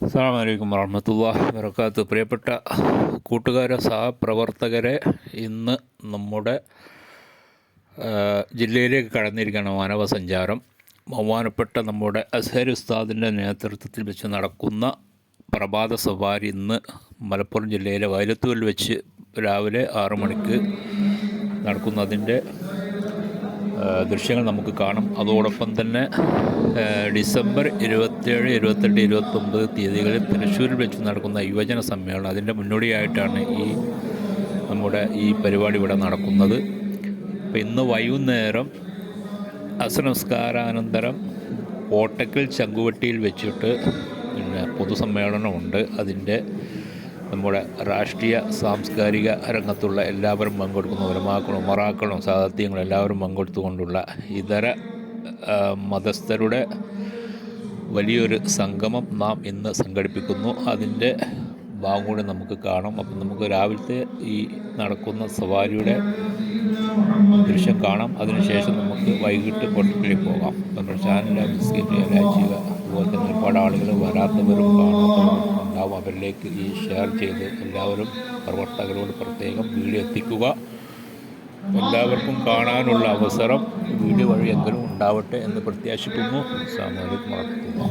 അസ്സാം വലൈക്കും വർഹമത്തുള്ള വരക്കാത്ത് പ്രിയപ്പെട്ട കൂട്ടുകാര സഹപ്രവർത്തകരെ ഇന്ന് നമ്മുടെ ജില്ലയിലേക്ക് കടന്നിരിക്കുകയാണ് മാനവസഞ്ചാരം. ബഹുമാനപ്പെട്ട നമ്മുടെ അസഹർ ഉസ്താദിന്റെ നേതൃത്വത്തിൽ വെച്ച് നടക്കുന്ന പ്രഭാത സവാരി ഇന്ന് മലപ്പുറം ജില്ലയിലെ വയലത്തൂരിൽ വെച്ച് രാവിലെ ആറു മണിക്ക് നടക്കുന്നതിന്റെ ദൃശ്യങ്ങൾ നമുക്ക് കാണും. അതോടൊപ്പം തന്നെ ഡിസംബർ ഇരുപത്തേഴ് ഇരുപത്തെട്ട് ഇരുപത്തൊമ്പത് തീയതികളിൽ തൃശ്ശൂരിൽ വെച്ച് നടക്കുന്ന യുവജന സമ്മേളനം. അതിന്റെ മുന്നോടിയായിട്ടാണ് ഈ നമ്മുടെ ഈ പരിപാടി ഇവിടെ നടക്കുന്നത്. അപ്പോൾ ഇന്ന് വൈകുന്നേരം അസനമസ്കാരാനന്തരം ഓട്ടക്കൽ ചങ്കുവട്ടിയിൽ വെച്ചിട്ട് പിന്നെ പൊതുസമ്മേളനമുണ്ട്. അതിന്റെ നമ്മുടെ രാഷ്ട്രീയ സാംസ്കാരിക രംഗത്തുള്ള എല്ലാവരും പങ്കെടുക്കുന്ന ഉലമാക്കളും മറാക്കളും സാഹിത്യങ്ങളും എല്ലാവരും പങ്കെടുത്തുകൊണ്ടുള്ള ഇതര മതസ്ഥരുടെ വലിയൊരു സംഗമം നാം ഇന്ന് സംഘടിപ്പിക്കുന്നു. അതിന്റെ ഭാഗം കൂടെ നമുക്ക് കാണാം. അപ്പം നമുക്ക് രാവിലത്തെ ഈ നടക്കുന്ന സവാരിയുടെ ദൃശ്യം കാണാം. അതിനുശേഷം നമുക്ക് വൈകിട്ട് കൊട്ടിലേക്ക് പോകാം. നമ്മുടെ ചാനൽ എല്ലാം ചെയ്യുക അതുപോലെ തന്നെ ഒരുപാട് ആളുകൾ വരാത്തവരും കാണാത്തവരും ഉണ്ടാവും. അവരിലേക്ക് ഈ ഷെയർ ചെയ്ത് എല്ലാവരും പ്രവർത്തകരോട് പ്രത്യേകം വീഡിയോ എത്തിക്കുക. എല്ലാവർക്കും കാണാനുള്ള അവസരം വീഡിയോ വഴിയെങ്കിലും ഉണ്ടാവട്ടെ എന്ന് പ്രത്യാശിക്കുന്നു. സാമൂഹിക വളർത്തുന്നു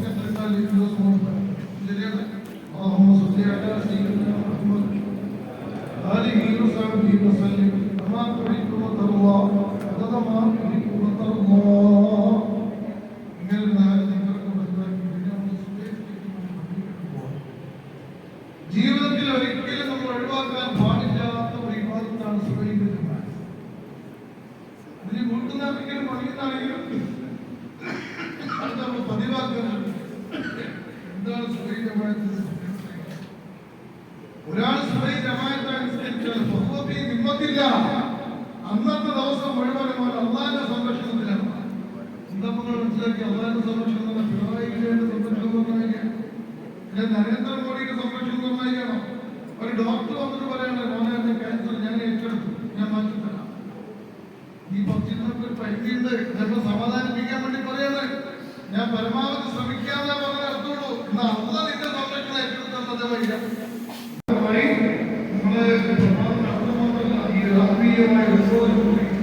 രാഷ്ട്രീയമായ ഉത്സവം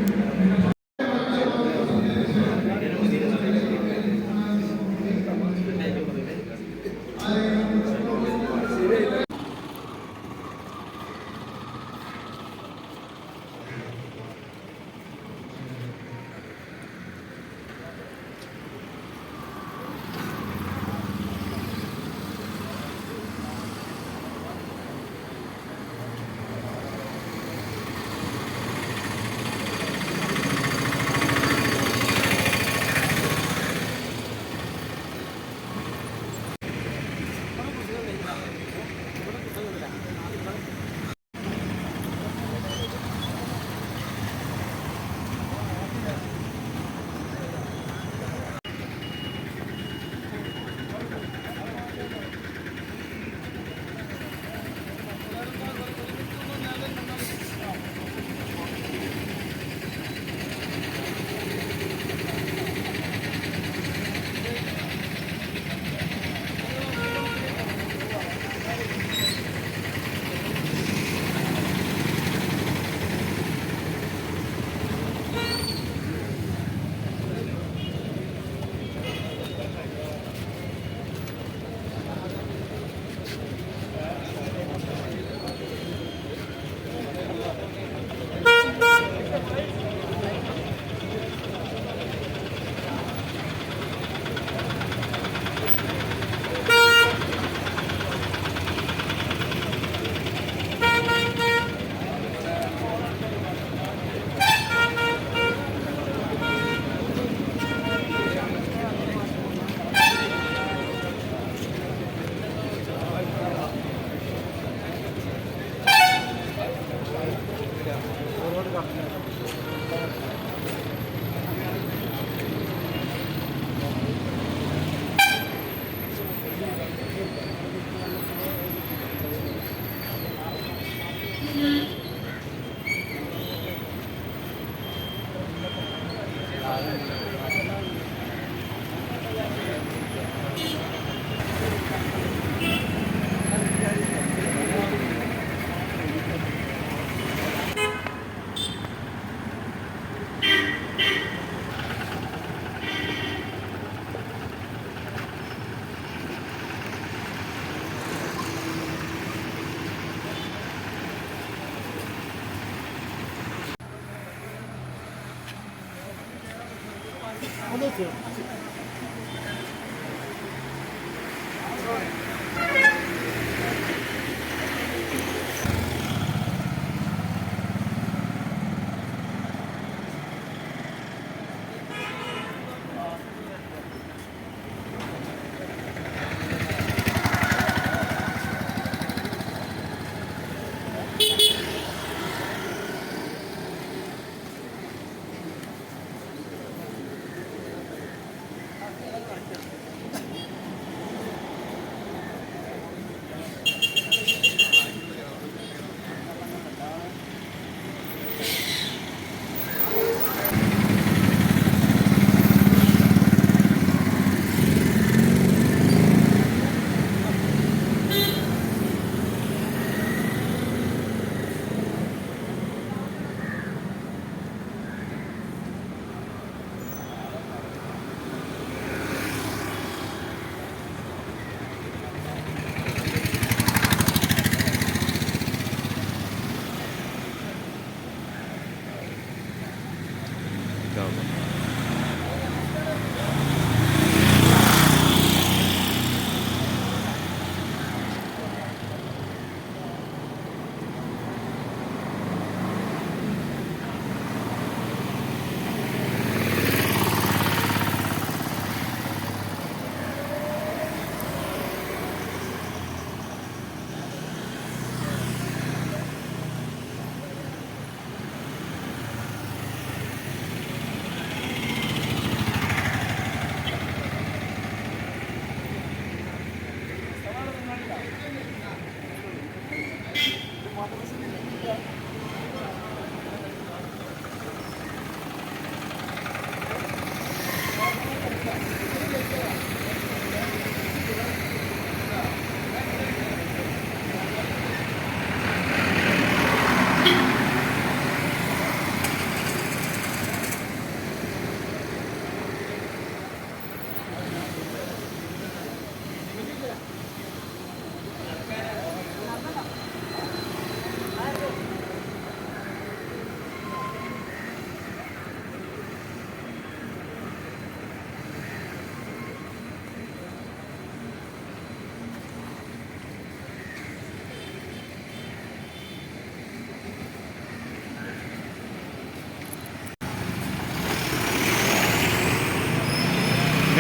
Молодець.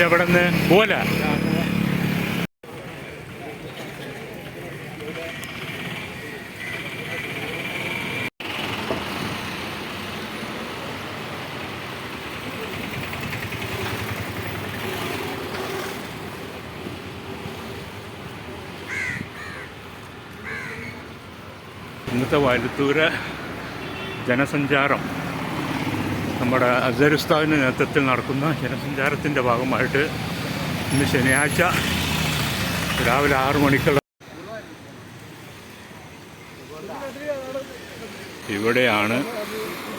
ഇത് എവിടെ നിന്ന് പോല ഇന്നത്തെ വലുത്തൂര് ജനസഞ്ചാരം. നമ്മുടെ അസരുസ്താവിന്റെ നേതൃത്വത്തിൽ നടക്കുന്ന ജനസഞ്ചാരത്തിന്റെ ഭാഗമായിട്ട് ഇന്ന് ശനിയാഴ്ച രാവിലെ ആറു മണിക്കുള്ള ഇവിടെയാണ്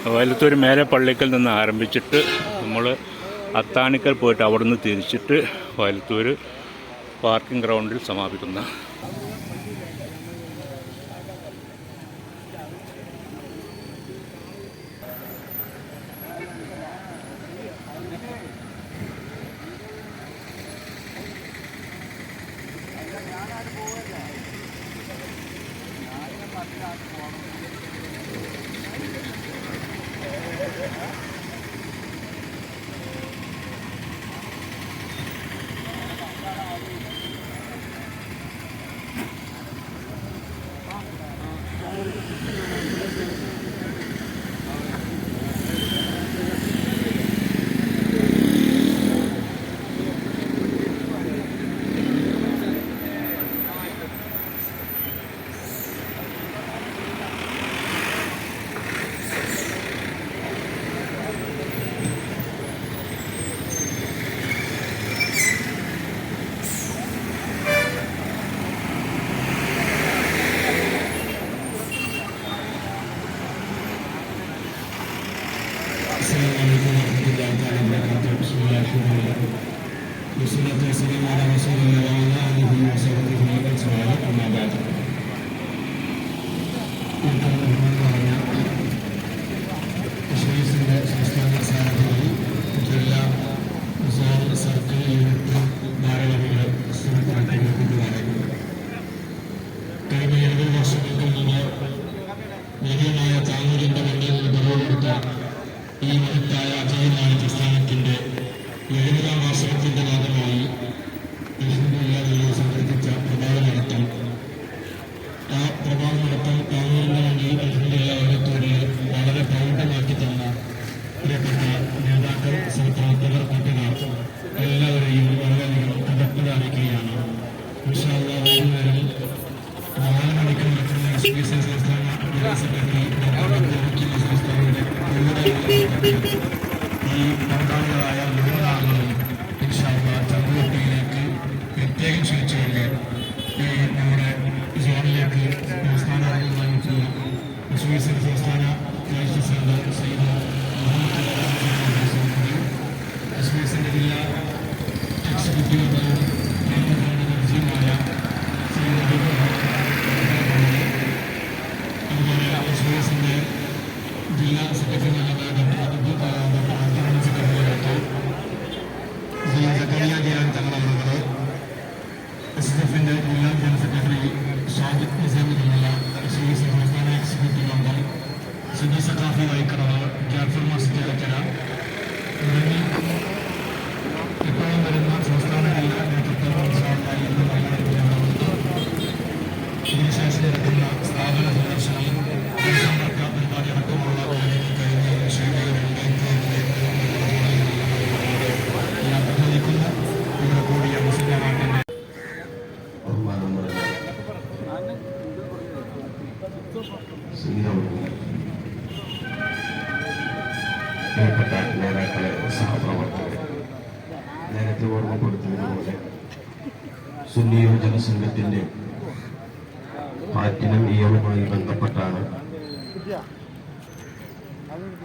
വയലത്തൂർ മേലെ പള്ളിക്കൽ നിന്ന് ആരംഭിച്ചിട്ട് നമ്മൾ അത്താണിക്കൽ പോയിട്ട് അവിടെ നിന്ന് തിരിച്ചിട്ട് വയലത്തൂർ പാർക്കിംഗ് ഗ്രൗണ്ടിൽ സമാപിക്കുന്ന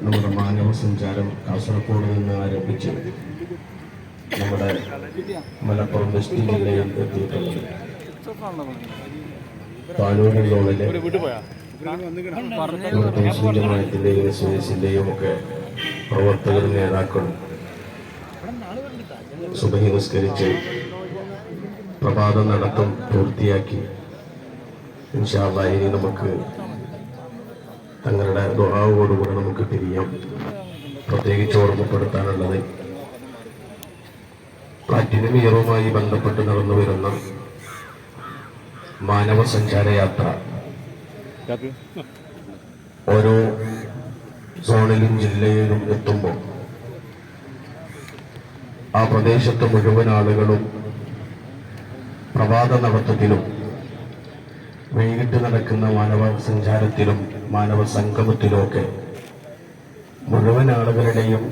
നമ്മുടെ മാനവ സഞ്ചാരം കാസർഗോഡ് നിന്ന് ആരംഭിച്ച് നമ്മുടെ മലപ്പുറം വെസ്റ്റ് ജില്ലയിൽ പാനൂരിൽ റോഡിലെ ഇവിടുത്തെ എസ് ഒക്കെ പ്രവർത്തകർ നേതാക്കളും സുബഹി നിസ്കരിച്ച് പ്രഭാത നടത്തം പൂർത്തിയാക്കി. ഇൻഷാ ഇനി നമുക്ക് തങ്ങളുടെ ദുഹാവോടുകൂടെ നമുക്ക് പിരിയാം പ്രത്യേകിച്ച് ഓർമ്മപ്പെടുത്താനുള്ളത് പ്ലാറ്റിനം ഇയറുമായി ബന്ധപ്പെട്ട് നടന്നു വരുന്ന മാനവ സഞ്ചാരയാത്ര ഓരോ സോണിലും ജില്ലയിലും എത്തുമ്പോൾ ആ പ്രദേശത്ത് മുഴുവൻ ആളുകളും പ്രഭാത നടത്തത്തിലും വൈകിട്ട് നടക്കുന്ന മാനവ സഞ്ചാരത്തിലും മാനവ സംഗമത്തിലുമൊക്കെ മുഴുവൻ ആളുകളുടെയും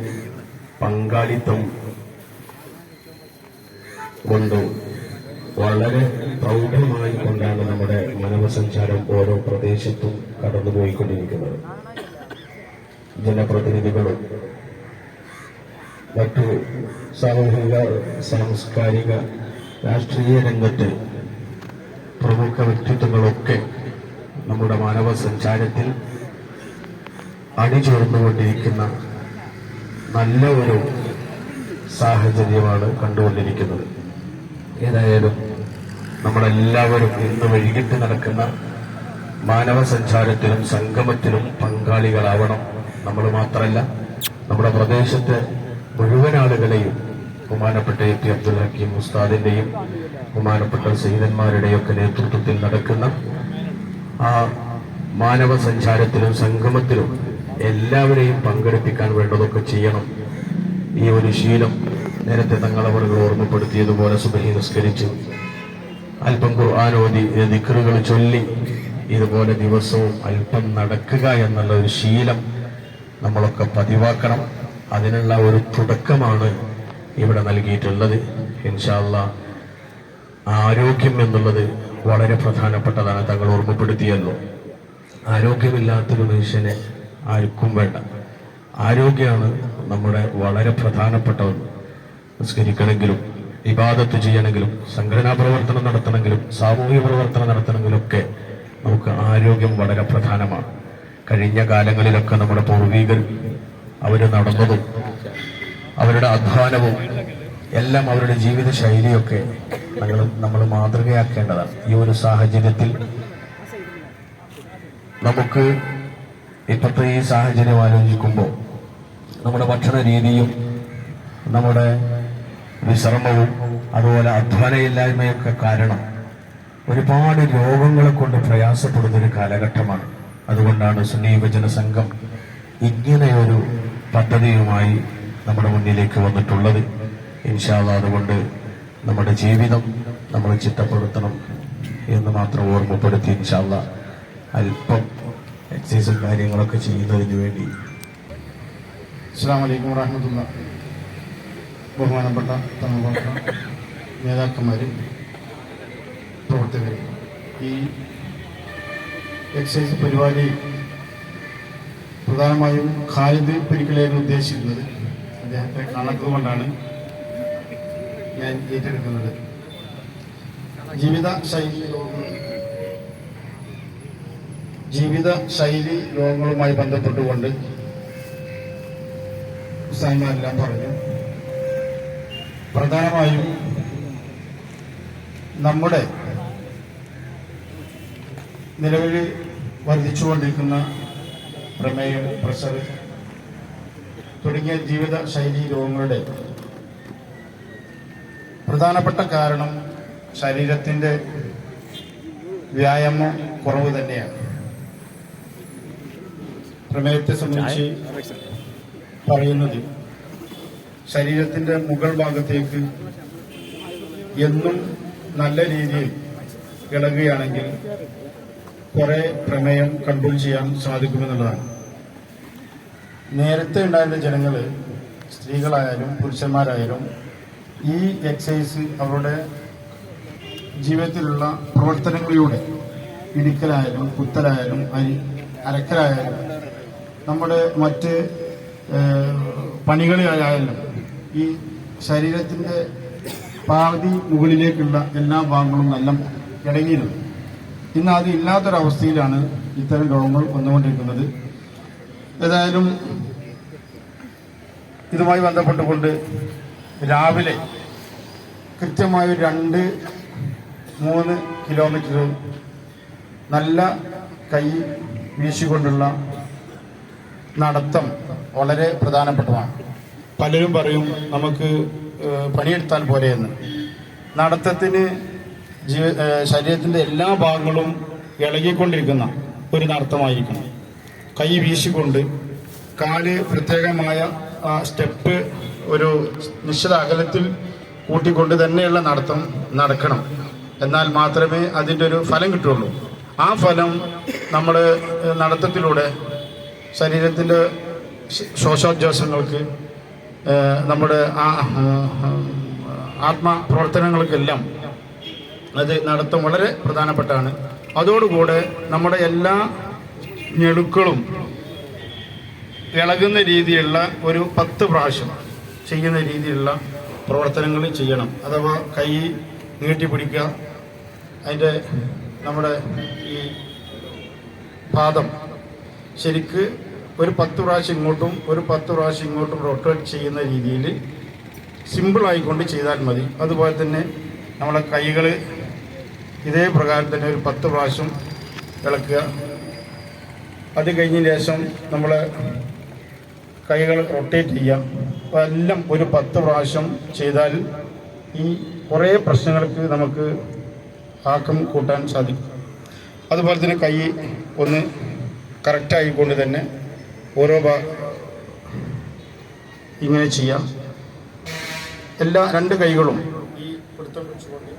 പങ്കാളിത്തം കൊണ്ട് വളരെ പ്രൗഢമായി കൊണ്ടാണ് നമ്മുടെ മാനവസഞ്ചാരം ഓരോ പ്രദേശത്തും കടന്നുപോയിക്കൊണ്ടിരിക്കുന്നത്. ജനപ്രതിനിധികളും മറ്റു സാമൂഹിക സാംസ്കാരിക രാഷ്ട്രീയ രംഗത്ത് പ്രമുഖ വ്യക്തിത്വങ്ങളൊക്കെ നമ്മുടെ മാനവ സഞ്ചാരത്തിൽ അണിചേർന്നുകൊണ്ടിരിക്കുന്ന നല്ല ഒരു സാഹചര്യമാണ് കണ്ടുകൊണ്ടിരിക്കുന്നത്. ഏതായാലും നമ്മളെല്ലാവരും ഇന്ന് വൈകിട്ട് നടക്കുന്ന മാനവ സഞ്ചാരത്തിലും സംഗമത്തിലും പങ്കാളികളാവണം. നമ്മൾ മാത്രമല്ല നമ്മുടെ പ്രദേശത്തെ മുഴുവൻ ആളുകളെയും ബഹുമാനപ്പെട്ട എ പി അബ്ദുൽ ഹക്കീം ഉസ്താദിന്റെയും ബഹുമാനപ്പെട്ട സൈതന്മാരുടെയും ഒക്കെ നേതൃത്വത്തിൽ നടക്കുന്ന ആ മാനവ സഞ്ചാരത്തിലും സംഗമത്തിലും എല്ലാവരെയും പങ്കെടുപ്പിക്കാൻ വേണ്ടതൊക്കെ ചെയ്യണം. ഈ ഒരു ശീലം നേരത്തെ തങ്ങളവർ ഓർമ്മപ്പെടുത്തിയതുപോലെ സുബഹി നിസ്കരിച്ചു അല്പം ഖുർആൻ ഓതി ദിക്കറുകൾ ചൊല്ലി ഇതുപോലെ ദിവസവും അല്പം നടക്കുക എന്നുള്ള ഒരു ശീലം നമ്മളൊക്കെ പതിവാക്കണം. അതിനുള്ള ഒരു തുടക്കമാണ് ഇവിടെ നൽകിയിട്ടുള്ളത് ഇൻഷാല്ല ആരോഗ്യം എന്നുള്ളത് വളരെ പ്രധാനപ്പെട്ടതാണ്. തങ്ങൾ ഓർമ്മപ്പെടുത്തിയല്ലോ. ആരോഗ്യമില്ലാത്തൊരു മനുഷ്യനെ ആർക്കും വേണ്ട. ആരോഗ്യമാണ് നമ്മുടെ വളരെ പ്രധാനപ്പെട്ട ഒന്ന്. നിസ്കരിക്കണമെങ്കിലും ഇബാദത്ത് ചെയ്യണമെങ്കിലും സംഘടനാ പ്രവർത്തനം നടത്തണമെങ്കിലും സാമൂഹിക പ്രവർത്തനം നടത്തണമെങ്കിലും ഒക്കെ നമുക്ക് ആരോഗ്യം വളരെ പ്രധാനമാണ്. കഴിഞ്ഞ കാലങ്ങളിലൊക്കെ നമ്മുടെ പൂർവീകർ അവർ നടന്നതും അവരുടെ അധ്വാനവും എല്ലാം അവരുടെ ജീവിത ശൈലിയൊക്കെ നമ്മൾ നമ്മൾ മാതൃകയാക്കേണ്ടതാണ്. ഈ ഒരു സാഹചര്യത്തിൽ നമുക്ക് ഇപ്പോഴത്തെ ഈ സാഹചര്യം ആലോചിക്കുമ്പോൾ നമ്മുടെ ഭക്ഷണ രീതിയും നമ്മുടെ വിശ്രമവും അതുപോലെ അധ്വാനയില്ലായ്മയൊക്കെ കാരണം ഒരുപാട് രോഗങ്ങളെ കൊണ്ട് പ്രയാസപ്പെടുന്നൊരു കാലഘട്ടമാണ്. അതുകൊണ്ടാണ് സുന്നി സംഘം ഇങ്ങനെയൊരു പദ്ധതിയുമായി നമ്മുടെ മുന്നിലേക്ക് വന്നിട്ടുള്ളത്. ഇൻഷാല്ല അതുകൊണ്ട് നമ്മുടെ ജീവിതം നമ്മൾ ചിട്ടപ്പെടുത്തണം എന്ന് മാത്രം ഓർമ്മപ്പെടുത്തി ഇൻഷാല്ല അല്പം എക്സസൈസും കാര്യങ്ങളൊക്കെ ചെയ്യുന്നതിന് വേണ്ടി. അസ്സാം വലൈക്കും ബഹുമാനപ്പെട്ട തമിഴ്നാട്ട നേതാക്കന്മാർ പ്രവർത്തകർ ഈ എക്സൈസ് പരിപാടി പ്രധാനമായും ഖാലിദ് പരിക്കലായിരുന്നു ഉദ്ദേശിക്കുന്നത് അദ്ദേഹത്തെ കാണാത്തത് കൊണ്ടാണ് ഞാൻ ഏറ്റെടുക്കുന്നത്. ജീവിത ശൈലി രോഗങ്ങൾ ജീവിത ശൈലി രോഗങ്ങളുമായി ബന്ധപ്പെട്ടുകൊണ്ട് ഉസ്താന്മാരെല്ലാം പറഞ്ഞു പ്രധാനമായും നമ്മുടെ നിലവിൽ വർദ്ധിച്ചുകൊണ്ടിരിക്കുന്ന പ്രമേയം പ്രഷർ തുടങ്ങിയ ജീവിത ശൈലി രോഗങ്ങളുടെ പ്രധാനപ്പെട്ട കാരണം ശരീരത്തിന്റെ വ്യായാമം കുറവ് തന്നെയാണ്. പ്രമേയത്തെ സംബന്ധിച്ച് പറയുന്നത് ശരീരത്തിന്റെ മുകൾ ഭാഗത്തേക്ക് എന്നും നല്ല രീതിയിൽ ഇളകുകയാണെങ്കിൽ കുറെ പ്രമേയം കൺട്രോൾ ചെയ്യാൻ സാധിക്കുമെന്നുള്ളതാണ്. നേരത്തെ ഉണ്ടായിരുന്ന ജനങ്ങൾ സ്ത്രീകളായാലും പുരുഷന്മാരായാലും ഈ എക്സസൈസ് അവരുടെ ജീവിതത്തിലുള്ള പ്രവർത്തനങ്ങളിലൂടെ ഇടിക്കലായാലും കുത്തലായാലും അരി അരക്കലായാലും നമ്മുടെ മറ്റ് പണികളിലായാലും ഈ ശരീരത്തിന്റെ പാതി മുകളിലേക്കുള്ള എല്ലാ ഭാഗങ്ങളും നല്ല ഇടങ്ങിയിരുന്നു. ഇന്ന് അത് ഇല്ലാത്തൊരവസ്ഥയിലാണ് ഇത്തരം രോഗങ്ങൾ വന്നുകൊണ്ടിരിക്കുന്നത്. ഏതായാലും ഇതുമായി ബന്ധപ്പെട്ടുകൊണ്ട് രാവിലെ കൃത്യമായ രണ്ട് മൂന്ന് കിലോമീറ്റർ നല്ല കൈ വീശിക്കൊണ്ടുള്ള നടത്തം വളരെ പ്രധാനപ്പെട്ടതാണ്. പലരും പറയും നമുക്ക് പണിയെടുത്താൽ പോരെയെന്ന്. നടത്തത്തിന് ജീവ ശരീരത്തിന്റെ എല്ലാ ഭാഗങ്ങളും ഇളകിക്കൊണ്ടിരിക്കുന്ന ഒരു നടത്തമായിരിക്കണം. കൈ വീശിക്കൊണ്ട് കാൽ പ്രത്യേകമായ സ്റ്റെപ്പ് ഒരു നിശ്ചിത അകലത്തിൽ കൂട്ടിക്കൊണ്ട് തന്നെയുള്ള നടത്തം നടക്കണം. എന്നാൽ മാത്രമേ അതിന്റെ ഒരു ഫലം കിട്ടുള്ളൂ ആ ഫലം നമ്മൾ നടത്തത്തിലൂടെ ശരീരത്തിന്റെ ശ- നമ്മുടെ ആ ആത്മപ്രവർത്തനങ്ങൾക്കെല്ലാം അത് നടത്തം വളരെ പ്രധാനപ്പെട്ടാണ്. അതോടുകൂടെ നമ്മുടെ എല്ലാ ഞെടുക്കളും ഇളകുന്ന രീതിയിലുള്ള ഒരു പത്ത് പ്രാവശ്യം ചെയ്യുന്ന രീതിയിലുള്ള പ്രവർത്തനങ്ങൾ ചെയ്യണം. അഥവാ കൈ നീട്ടിപ്പിടിക്കുക അതിന്റെ നമ്മുടെ ഈ പാദം ശരിക്ക് ഒരു പത്ത് പ്രാവശ്യം ഇങ്ങോട്ടും ഒരു പത്ത് പ്രാവശ്യം ഇങ്ങോട്ടും റൊട്ടേറ്റ് ചെയ്യുന്ന രീതിയിൽ സിമ്പിളായിക്കൊണ്ട് ചെയ്താൽ മതി. അതുപോലെ തന്നെ നമ്മളെ കൈകൾ ഇതേ പ്രകാരം തന്നെ ഒരു പത്ത് പ്രാവശ്യം ഇളക്കുക. അത് കഴിഞ്ഞ ശേഷം നമ്മൾ കൈകൾ റൊട്ടേറ്റ് ചെയ്യാം. എല്ലാം ഒരു പത്ത് പ്രാവശ്യം ചെയ്താൽ ഈ കുറേ പ്രശ്നങ്ങൾക്ക് നമുക്ക് ആക്കം കൂട്ടാൻ സാധിക്കും. അതുപോലെ തന്നെ കൈ ഒന്ന് കറക്റ്റായിക്കൊണ്ട് തന്നെ ഓരോ ഭാ ഇങ്ങനെ ചെയ്യാം. എല്ലാ രണ്ട് കൈകളും ഈ പിടുത്തം വെച്ചുകൊണ്ട്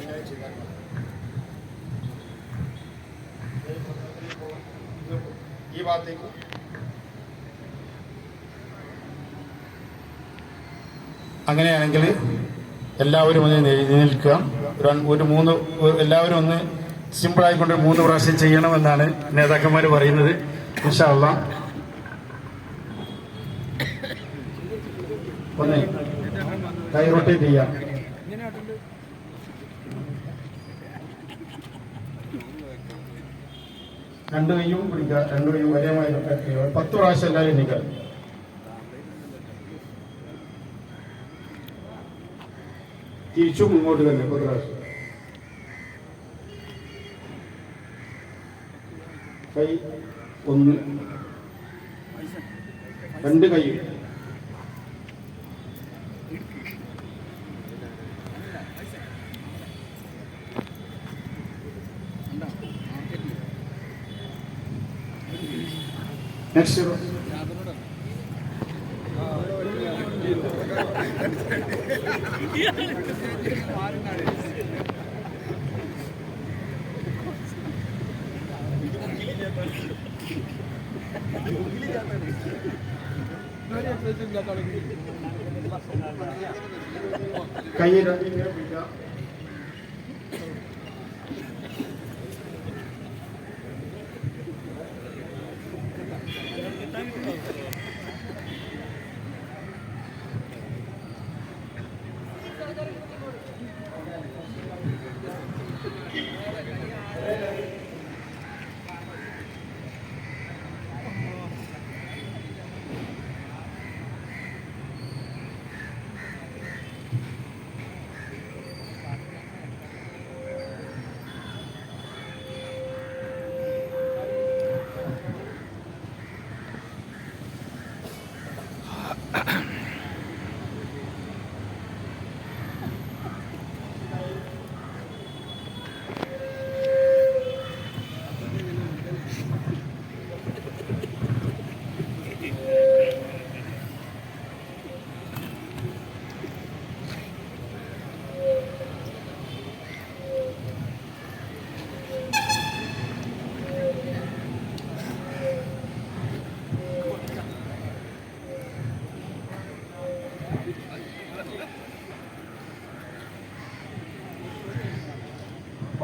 ഇങ്ങനെ ചെയ്താൽ മതി. ഈ ഭാഗത്തേക്ക്. അങ്ങനെയാണെങ്കിൽ എല്ലാവരും ഒന്ന് എഴുന്നേൽക്കുക ഒരു- മൂന്ന് എല്ലാവരും ഒന്ന് ഒരു മൂന്ന് പ്രാവശ്യം ചെയ്യണമെന്നാണ് നേതാക്കന്മാർ പറയുന്നത്. ഇൻഷാല്ല ഒന്ന് കൈ റൊട്ടേറ്റ് ചെയ്യാം. രണ്ട് കൈയും പിടിക്കുക രണ്ട് കൈയും ഒരേമായി പത്ത് പ്രാവശ്യം എല്ലാവരും എണ്ണിക്കുക തിരിച്ചു മുന്നോട്ട് തന്നെ പത്ത് പ്രാവശ്യം. കൈ ഒന്ന്. രണ്ട് കൈ. നെക്സ്റ്റ് കയ്യിൽ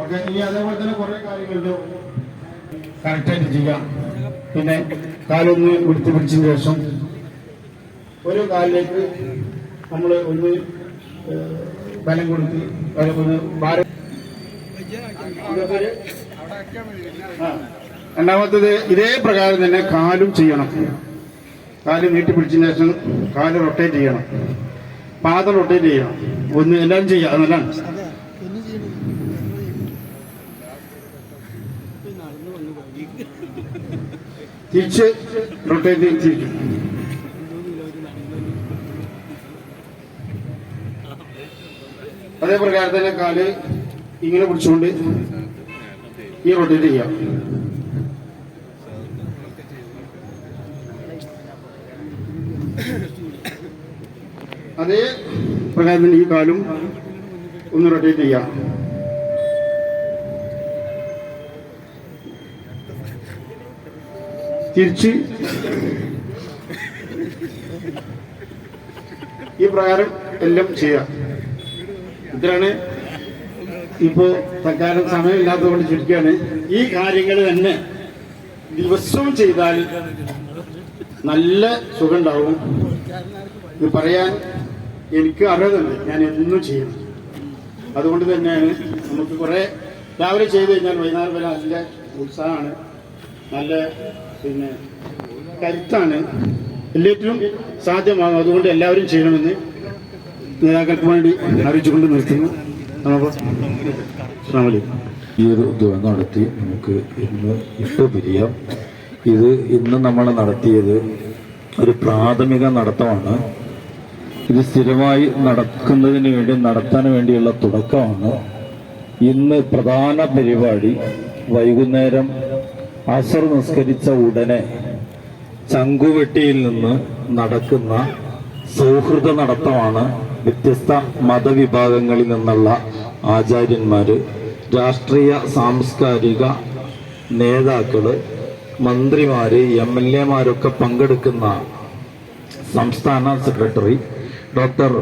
ഓക്കെ ഇനി അതേപോലെ തന്നെ കുറെ കാര്യങ്ങളുണ്ട്. കറക്റ്റായിട്ട് ചെയ്യാം പിന്നെ കാലൊന്ന് ഉടുത്തി പിടിച്ചതിന് ശേഷം ഒരു കാലിലേക്ക് നമ്മൾ ഒന്ന് ബലം കൊടുത്ത് ഒന്ന്. രണ്ടാമത്തത് ഇതേ പ്രകാരം തന്നെ കാലും ചെയ്യണം. കാൽ നീട്ടി പിടിച്ചതിന് ശേഷം കാൽ റൊട്ടേറ്റ് ചെയ്യണം. പാദം റൊട്ടേറ്റ് ചെയ്യണം. ഒന്ന് എല്ലാം ചെയ്യാം അത് തിരിച്ച് റൊട്ടേറ്റ് തിരിക്കും അതേ പ്രകാരം തന്നെ കാൽ ഇങ്ങനെ പിടിച്ചുകൊണ്ട് ഈ റൊട്ടേറ്റ് ചെയ്യാം. അതേ പ്രകാരം തന്നെ ഈ കാലും ഒന്ന് റൊട്ടേറ്റ് ചെയ്യാം. തിരിച്ച്. ഈ പ്രകാരം എല്ലാം ചെയ്യാം. ഇത്രയാണ് ഇപ്പോ തൽക്കാലം സമയമില്ലാത്തതുകൊണ്ട് ചുരുക്കുകയാണ് ഈ കാര്യങ്ങൾ തന്നെ ദിവസവും ചെയ്താൽ നല്ല സുഖം ഉണ്ടാവും ഇത് പറയാൻ എനിക്ക് അറിയതുണ്ട് ഞാൻ എന്നും ചെയ്യണം അതുകൊണ്ട് തന്നെയാണ് നമുക്ക് കുറെ രാവിലെ ചെയ്ത് കഴിഞ്ഞാൽ വൈകുന്നേരം വരെ നല്ല ഉത്സാഹമാണ്. നല്ല പിന്നെ കരുത്താണ്. എല്ലാറ്റിനും സാധ്യമാകും. അതുകൊണ്ട് എല്ലാവരും ചെയ്യണമെന്ന് നേതാക്കൾക്ക് വേണ്ടി അറിയിച്ചുകൊണ്ട് നിർത്തുന്നു. ഈ ഒരു ഇത് നടത്തി നമുക്ക് ഇന്ന് ഇപ്പോൾ പിരിയാം. ഇത് ഇന്ന് നമ്മൾ നടത്തിയത് ഒരു പ്രാഥമിക നടത്തമാണ്. ഇത് സ്ഥിരമായി നടക്കുന്നതിന് വേണ്ടി നടത്താൻ വേണ്ടിയുള്ള തുടക്കമാണ്. ഇന്ന് പ്രധാന പരിപാടി വൈകുന്നേരം അസർ നിസ്കരിച്ച ഉടനെ ചങ്കുവെട്ടിയിൽ നിന്ന് നടക്കുന്ന സൗഹൃദ നടത്തമാണ് വ്യത്യസ്ത മതവിഭാഗങ്ങളിൽ നിന്നുള്ള ആചാര്യന്മാര് രാഷ്ട്രീയ സാംസ്കാരിക നേതാക്കൾ മന്ത്രിമാര് എം എൽ എമാരൊക്കെ പങ്കെടുക്കുന്ന സംസ്ഥാന സെക്രട്ടറി ഡോക്ടർ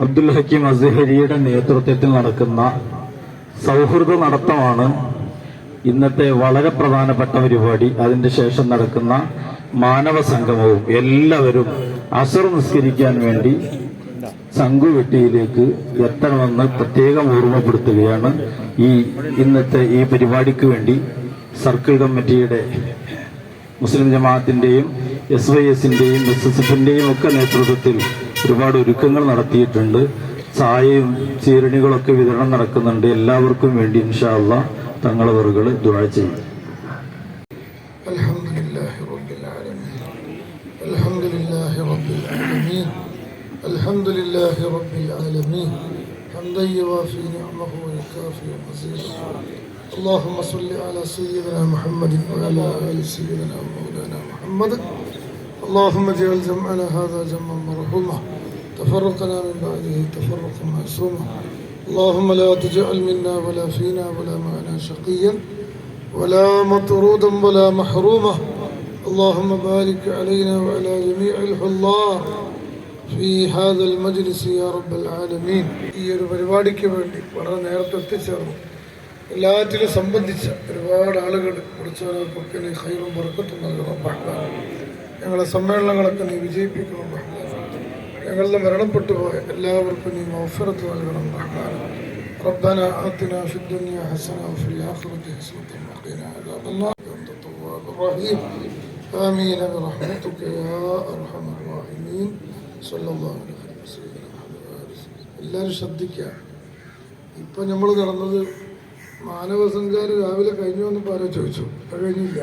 അബ്ദുൽ ഹക്കീം അസഹരിയുടെ നേതൃത്വത്തിൽ നടക്കുന്ന സൗഹൃദ നടത്തമാണ് ഇന്നത്തെ വളരെ പ്രധാനപ്പെട്ട പരിപാടി. അതിന്റെ ശേഷം നടക്കുന്ന മാനവ സംഗമവും എല്ലാവരും അസർ നിസ്കരിക്കാൻ വേണ്ടി ശംഖുവെട്ടിയിലേക്ക് എത്തണമെന്ന് പ്രത്യേകം ഓർമ്മപ്പെടുത്തുകയാണ് ഈ ഇന്നത്തെ ഈ പരിപാടിക്ക് വേണ്ടി സർക്കിൾ കമ്മിറ്റിയുടെ മുസ്ലിം ജമാഅത്തിന്റെയും എസ് വൈ എസിന്റെയും എസ് എസ് എഫിന്റെയും ഒക്കെ നേതൃത്വത്തിൽ ഒരുപാട് ഒരുക്കങ്ങൾ നടത്തിയിട്ടുണ്ട്. ചായയും ചീരണികളൊക്കെ വിതരണം നടക്കുന്നുണ്ട്. എല്ലാവർക്കും വേണ്ടി ഇൻഷാല്ല തങ്ങളവറുകൾ ദുഴ ചെയ്യും الحمد لله رب العالمين الحمد لله رب العالمين الحمد لله رب العالمين حمدا يوافي نعمه ويكافي مزيده اللهم صل على سيدنا محمد وعلى ال سيدنا مولانا محمد اللهم اجعل جمعنا هذا جمعا مرحوما تفرقنا من بعده تفرقا معصوما اللهم لا تجعل منا ولا فينا ولا معنا شقيا ولا مطرودا ولا محروما اللهم بارك علينا وعلى جميع الحضار في هذا المجلس يا رب العالمين ഈ ഒരു പരിപാടിക്ക് വേണ്ടി വളരെ നേരത്തെ എത്തിച്ചേർന്നു എല്ലാറ്റിലും സംബന്ധിച്ച ഒരുപാട് ആളുകൾ കുറിച്ചവർക്കൊക്കെ നീ ഹൈറും പുറക്കത്തും നൽകണം റഹ്മാൻ. ഞങ്ങളെ സമ്മേളനങ്ങളൊക്കെ നീ വിജയിപ്പിക്കണം റഹ്മാൻ. ഞങ്ങളുടെ മരണപ്പെട്ടു പോയ എല്ലാവർക്കും നീ മൗഫറത്ത് നൽകണം റഹ്മാൻ. ربنا آتنا في الدنيا حسنة وفي الآخرة حسنة وقنا عذاب النار أنت التواب الرحيم آمين برحمتك يا أرحم الراحمين صلى الله عليه وسلم എല്ലാവരും ശ്രദ്ധിക്കുക ഇപ്പം നമ്മൾ നടന്നത് മാനവസഞ്ചാരം രാവിലെ കഴിഞ്ഞു എന്ന് പാരോ ചോദിച്ചു അത് കഴിഞ്ഞില്ല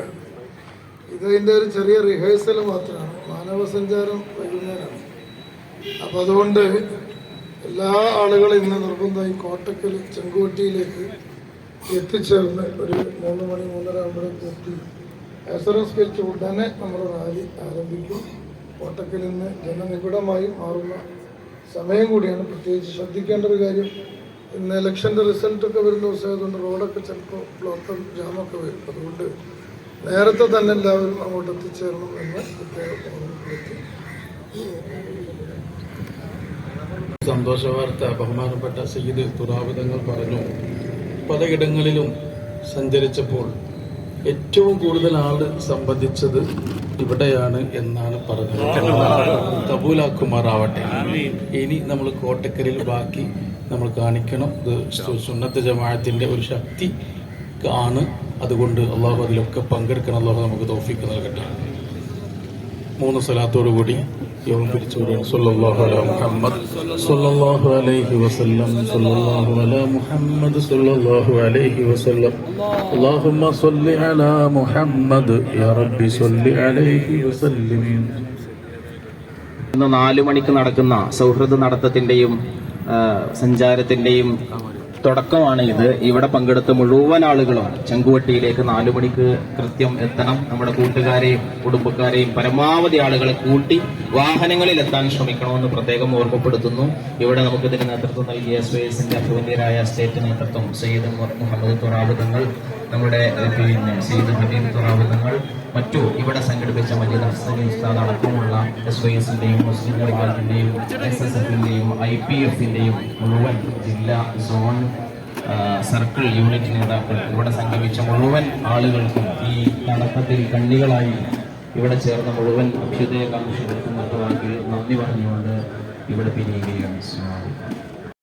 ഇതതിൻ്റെ ഒരു ചെറിയ റിഹേഴ്സൽ മാത്രമാണ് മാനവസഞ്ചാരം വൈകുന്നേരമാണ് അപ്പം അതുകൊണ്ട് എല്ലാ ആളുകളും ഇന്ന് നിർബന്ധമായി കോട്ടക്കൽ ചെങ്കോട്ടിയിലേക്ക് എത്തിച്ചേർന്ന് ഒരു മൂന്ന് മണി മൂന്നര ആകുമ്പോഴേക്ക് എത്തി. എസറസ്കരിച്ച് ഉടനെ നമ്മുടെ റാലി ആരംഭിക്കും. കോട്ടക്കൽ നിന്ന് ജനനിബിഡമായി മാറുന്ന സമയം കൂടിയാണ്. പ്രത്യേകിച്ച് ശ്രദ്ധിക്കേണ്ട ഒരു കാര്യം ഇന്ന് ഇലക്ഷന്റെ റിസൾട്ടൊക്കെ വരുന്ന ദിവസമായതുകൊണ്ട് റോഡൊക്കെ ചിലപ്പോൾ ബ്ലോക്ക് ജാമൊക്കെ വരും. അതുകൊണ്ട് നേരത്തെ തന്നെ എല്ലാവരും അങ്ങോട്ട് എത്തിച്ചേരണം എന്ന് പ്രത്യേകം ഓർമ്മപ്പെടുത്തി. സന്തോഷ വാർത്ത ബഹുമാനപ്പെട്ട സയ്യിദ് തുറാവിതങ്ങൾ പറഞ്ഞു. പലയിടങ്ങളിലും സഞ്ചരിച്ചപ്പോൾ ഏറ്റവും കൂടുതൽ ആൾ സംബന്ധിച്ചത് ഇവിടെയാണ് എന്നാണ് പറഞ്ഞത്. കബൂലാക്കുമാറാവട്ടെ. ഇനി നമ്മൾ കോട്ടക്കരയിൽ ബാക്കി നമ്മൾ കാണിക്കണം. ഇത് സുന്നത്ത് ജമാഅത്തിന്റെ ഒരു ശക്തി ആണ്. അതുകൊണ്ട് അള്ളാഹു അതിലൊക്കെ പങ്കെടുക്കണം. അള്ളാഹു നമുക്ക് തോഫിക്ക് നൽകട്ടെ. മൂന്ന് സ്ഥലത്തോടു കൂടി യോഗം പിരിച്ചുവിടുകയാണ് സല്ലല്ലാഹു അലാ മുഹമ്മദ് സല്ലല്ലാഹു അലൈഹി വസല്ലം സല്ലല്ലാഹു അലാ മുഹമ്മദ് സല്ലല്ലാഹു അലൈഹി വസല്ലം. അല്ലാഹുമ്മ സല്ലി അലാ മുഹമ്മദ് യാ റബ്ബി സല്ലി അലൈഹി വസല്ലം. ഇന്ന് നാലു മണിക്ക് നടക്കുന്ന സൗഹൃദ നടത്തത്തിന്റെയും സഞ്ചാരത്തിന്റെയും തുടക്കമാണ് ഇത്. ഇവിടെ പങ്കെടുത്ത മുഴുവൻ ആളുകളും ചെങ്കുവട്ടിയിലേക്ക് നാലു മണിക്ക് കൃത്യം എത്തണം. നമ്മുടെ കൂട്ടുകാരെയും കുടുംബക്കാരെയും പരമാവധി ആളുകളെ കൂട്ടി വാഹനങ്ങളിൽ എത്താൻ ശ്രമിക്കണമെന്ന് പ്രത്യേകം ഓർമ്മപ്പെടുത്തുന്നു. ഇവിടെ നമുക്ക് ഇതിന് നേതൃത്വം നൽകിയ എസ് വൈ എസിന്റെ അഭിമന്യരായ സ്റ്റേറ്റ് നേതൃത്വം സയ്യിദ് മുഹമ്മദ് തുറാബ് നമ്മുടെ പിന്നെ സെയ്ദ് ഹബീബ് തുറാബ് തങ്ങൾ മറ്റു ഇവിടെ സംഘടിപ്പിച്ച മജീദ് ഹസ്സനി ഉസ്താദ് അടക്കമുള്ള എസ് വൈ എസിന്റെയും മുസ്ലിം ലീഗിന്റെയും എസ് എസ് എഫിന്റെയും ഐ പി എഫിന്റെയും മുഴുവൻ ജില്ലാ സോൺ സർക്കിൾ യൂണിറ്റ് നേതാക്കൾ ഇവിടെ സംഗമിച്ച മുഴുവൻ ആളുകൾക്കും ഈ നടത്തത്തിൽ കണ്ണികളായി ഇവിടെ ചേർന്ന മുഴുവൻ അഭ്യുദയകാംക്ഷികൾക്കും മറ്റുവാക്കിൽ നന്ദി പറഞ്ഞുകൊണ്ട് ഇവിടെ പിരിയുകയാണ്. സ്വാഗതം